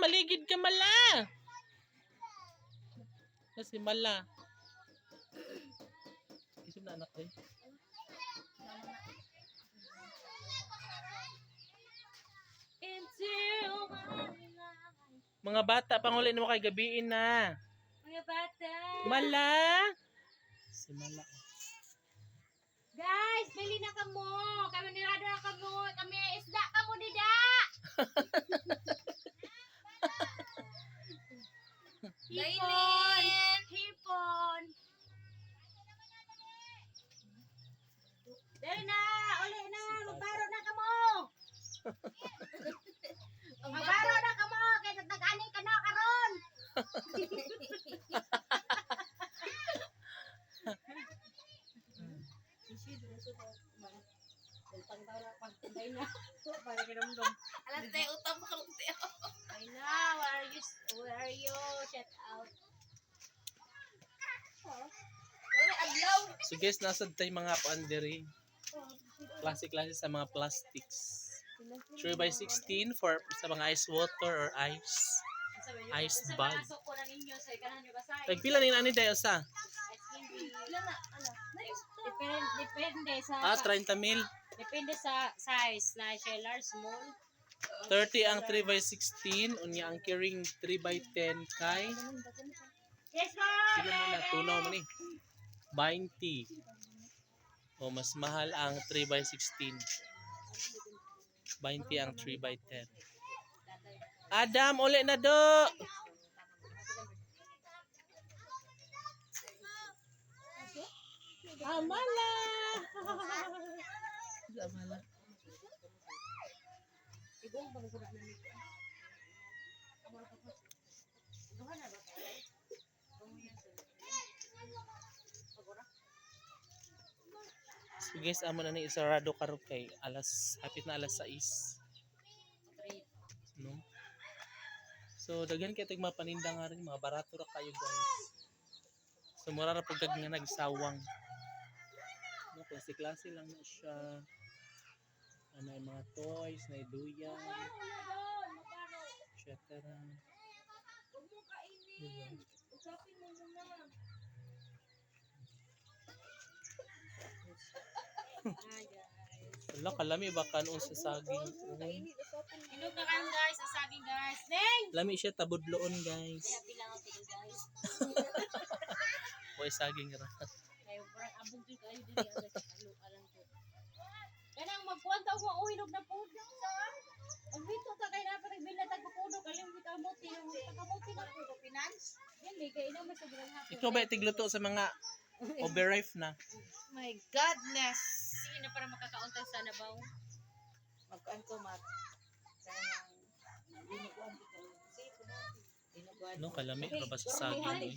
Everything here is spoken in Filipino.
maligid ka mala. Kasi mala. Isip na anak ko eh. Mga bata, panguli mo kay gabiin na. Mga bata. Mala. Si mala. Guys, bili na kamo. Kami nirado na kamo. Kami isda kamo dida. Hipon. Hipon. Dali na, uli na, magbaro na kamo. magbaro na kamo, kaya nagdagani ka na karon. Alam tayo, utang mo kang tayo. I where are you? Shut out. So guys, nasa tayo mga pandiri. Klase-klase sa mga plastics. 3 by 16 for sa mga ice water or ice. Ice bag. Tagpila ni nani tayo sa? Ano? Depende sa Ah, 30 mil. depende sa size na siya large, small. 30 ang 3 by 16. Unya ang carrying 3 by 10 kay. Sila mo na, tunaw man eh. 20. O, mas mahal ang 3 by 16. 20 ang 3 by 10. Adam, uli na do! Amala! Amala. So guys, amo na ni isarado karon kay alas hapit na alas 6. No? So daghan kay tig mapaninda nga rin mga barato ra kayo guys. So mura ra pagkag nga nagsawang. No, klase klase lang na siya. Ano yung mga toys, na duyan, etc. Diba? Wala, kalami baka noon sa saging. Uy. Inog na kayo guys, sa saging guys. Neng! Lami siya tabudloon guys. Kaya bilang ako guys. Boy saging ra. Kayo parang abog kayo din guys. Ano, alam ko. Kanang magkuwanta mo, oh, hinog na po. Magbito ta kayo na parang bila tagpupuno. Kalimut ang muti. Takamuti na po. Finance? Dili, may sobrang hapon. Ikaw ba tigluto sa mga overripe na? My godness. Sige na para makakauntang sa nabaw. Magkaan ko, Mat. Dinuguan ko. No, kalami ra ba sa saging? eh?